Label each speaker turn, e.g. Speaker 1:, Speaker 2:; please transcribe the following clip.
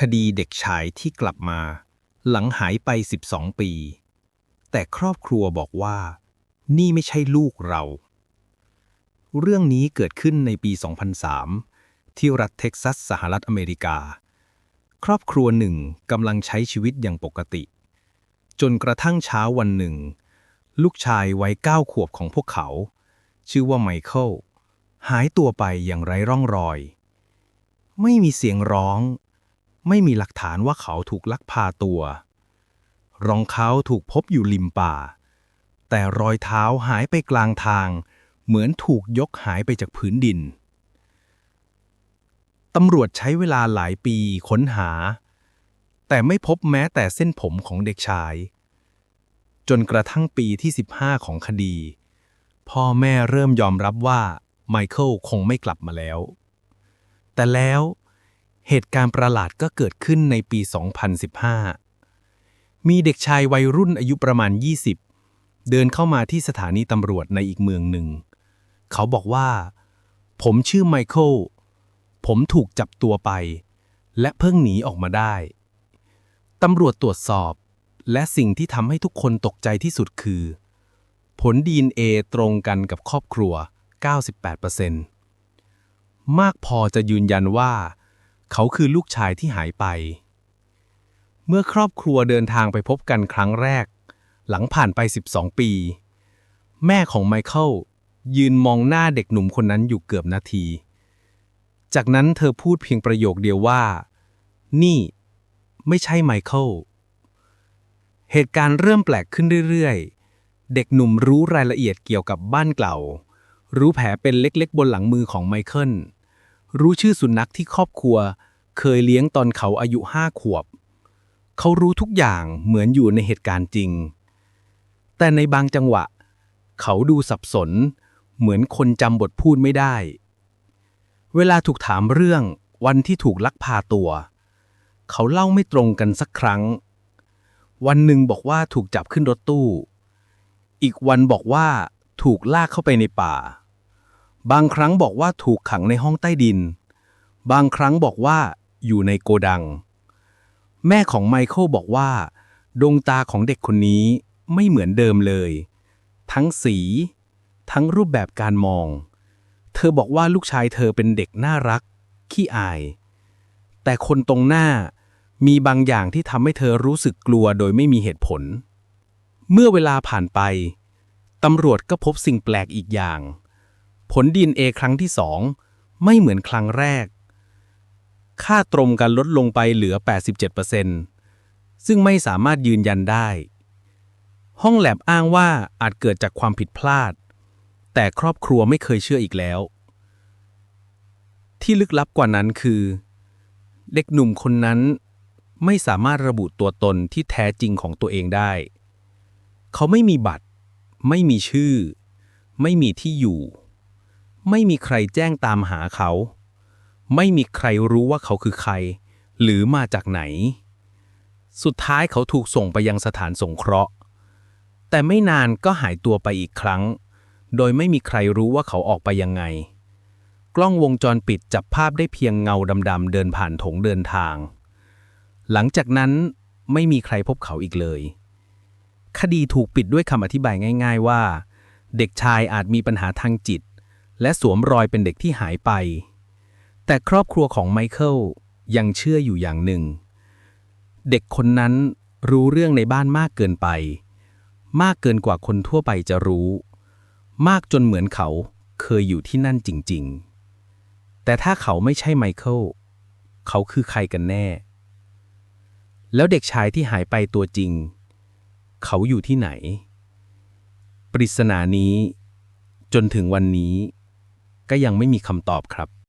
Speaker 1: คดีเด็กชายที่กลับมา หลังหายไป 12 ปี แต่ครอบครัวบอกว่า นี่ไม่ใช่ลูกเรา เรื่องนี้เกิดขึ้นในปี 2003 ที่รัฐเท็กซัสสหรัฐอเมริกา ครอบครัวหนึ่งกำลังใช้ชีวิตอย่างปกติ จนกระทั่งเช้าวันหนึ่ง ลูกชายวัยเก้าขวบของพวกเขา ชื่อว่าไมเคิลหายตัวไปอย่างไร้ร่องรอย ไม่มีเสียงร้อง ไม่มีหลักฐานว่าเขาถูกลักพาตัว รองเท้าถูกพบอยู่ริมป่า แต่รอยเท้าหายไปกลางทาง เหมือนถูกยกหายไปจากพื้นดิน ตำรวจใช้เวลาหลายปีค้นหา แต่ไม่พบแม้แต่เส้นผมของเด็กชาย จนกระทั่งปีที่ 15 ของคดี พ่อแม่เริ่มยอมรับว่าไมเคิลคงไม่กลับมาแล้ว แต่แล้ว เหตุการณ์ประหลาดก็เกิดขึ้นในปี 2015 มีเด็กชายวัยรุ่นอายุประมาณ 20 เดินเข้ามาที่สถานีตำรวจในอีกเมืองหนึ่ง เขาบอกว่า ผมชื่อไมเคิล ผมถูกจับตัวไป และเพิ่งหนีออกมาได้ ตำรวจตรวจสอบ และสิ่งที่ทำให้ทุกคนตกใจที่สุดคือ ผล DNA ตรงกันกับครอบครัว 98%มากพอจะยืนยันว่า เขาคือลูกชายที่หายไป เมื่อครอบครัวเดินทางไปพบกันครั้งแรก หลังผ่านไป 12 ปี แม่ของไมเคิลยืนมองหน้าเด็กหนุ่มคนนั้นอยู่เกือบนาที จากนั้นเธอพูดเพียงประโยคเดียวว่า นี่ไม่ใช่ไมเคิล เหตุการณ์เริ่มแปลกขึ้นเรื่อยๆ เด็กหนุ่มรู้รายละเอียดเกี่ยวกับบ้านเก่า รู้แผลเป็นเล็กๆ บนหลังมือของไมเคิล รู้ชื่อสุนัขที่ครอบครัว เคยเลี้ยงตอนเขาอายุห้าขวบ เขารู้ทุกอย่างเหมือนอยู่ในเหตุการณ์จริง แต่ในบางจังหวะ เขาดูสับสน เหมือนคนจำบทพูดไม่ได้ เวลาถูกถามเรื่องวันที่ถูกลักพาตัว เขาเล่าไม่ตรงกันสักครั้ง วันหนึ่งบอกว่าถูกจับขึ้นรถตู้ อีกวันบอกว่าถูกลากเข้าไปในป่า บางครั้งบอกว่าถูกขังในห้องใต้ดิน บางครั้งบอกว่าอยู่ในโกดัง แม่ของไมเคิลบอกว่า ดวงตาของเด็กคนนี้ไม่เหมือนเดิมเลย ทั้งสี ทั้งรูปแบบการมอง เธอบอกว่าลูกชายเธอเป็นเด็กน่ารัก ขี้อาย แต่คนตรงหน้ามีบางอย่างที่ทำให้เธอรู้สึกกลัวโดยไม่มีเหตุผล เมื่อเวลาผ่านไปตำรวจก็พบสิ่งแปลกอีกอย่าง ผลดีเอ็นเอครั้งที่สองไม่เหมือนครั้งแรก ค่าตรงกันลดลงไปเหลือ 87%ซึ่งไม่สามารถยืนยันได้ ห้องแลบอ้างว่าอาจเกิดจากความผิดพลาด แต่ครอบครัวไม่เคยเชื่ออีกแล้ว ที่ลึกลับกว่านั้นคือ เด็กหนุ่มคนนั้นไม่สามารถระบุตัวตนที่แท้จริงของตัวเองได้ เขาไม่มีบัตร ไม่มีชื่อ ไม่มีที่อยู่ ไม่มีใครแจ้งตามหาเขา ไม่มีใครรู้ว่าเขาคือใคร หรือมาจากไหน สุดท้ายเขาถูกส่งไปยังสถานสงเคราะห์ แต่ไม่นานก็หายตัวไปอีกครั้ง โดยไม่มีใครรู้ว่าเขาออกไปยังไง กล้องวงจรปิดจับภาพได้เพียงเงาดำๆเดินผ่านถงเดินทาง หลังจากนั้นไม่มีใครพบเขาอีกเลย คดีถูกปิดด้วยคำอธิบายง่าย ๆ ว่า เด็กชายอาจมีปัญหาทางจิต และสวมรอยเป็นเด็กที่หายไป แต่ครอบครัวของไมเคิลยังเชื่ออยู่อย่างหนึ่ง เด็กคนนั้นรู้เรื่องในบ้านมากเกินไป มากเกินกว่าคนทั่วไปจะรู้ มากจนเหมือนเขาเคยอยู่ที่นั่นจริง ๆ แต่ถ้าเขาไม่ใช่ไมเคิลเขาคือใครกันแน่ แล้วเด็กชายที่หายไปตัวจริง เขาอยู่ที่ไหน ปริศนานี้ จนถึงวันนี้ ก็ยังไม่มีคำตอบครับ